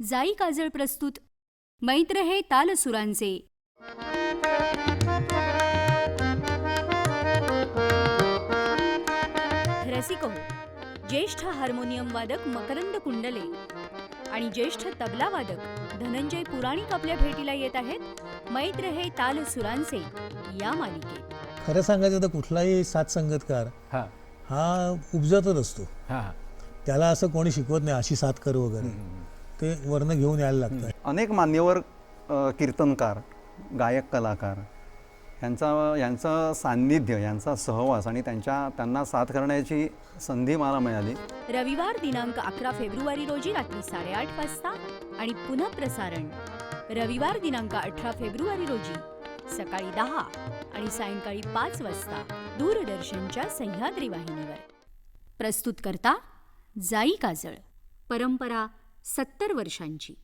जाई काजळ प्रस्तुत. मैत्र हे तालसुरांचे. रसिक हो ज्येष्ठ हार्मोनियम वादक मकरंद कुंडले आणि ज्येष्ठ तबला वादक धनंजय पुराणिक आपल्या भेटीला येत आहेत. मैत्र हे तालसुरांचे या मालिकेत. खरं सांगायचं तर कुठलाही साथ संगतकार हा. हा उपजतच असतो. हा त्याला असं कोणी शिकवत नाही अशी साथ कर वगैरे. ते वर्ण घेऊन यायला लागतं अनेक मान्यवर कीर्तनकार गायक कलाकार यांचा यांचं सान्निध्य यांचा सहवास आणि त्यांच्या त्यांना साथ करण्याची संधी मला मिळाली. रविवार दिनांक अकरा फेब्रुवारी रोजी रात्री साडेआठ वाजता आणि पुन्हा प्रसारण रविवार दिनांक अठरा फेब्रुवारी रोजी सकाळी दहा आणि सायंकाळी पाच वाजता दूरदर्शनच्या सह्याद्री वाहिनीवर. प्रस्तुत करता जाई काजळ. परंपरा सत्तर वर्षांची.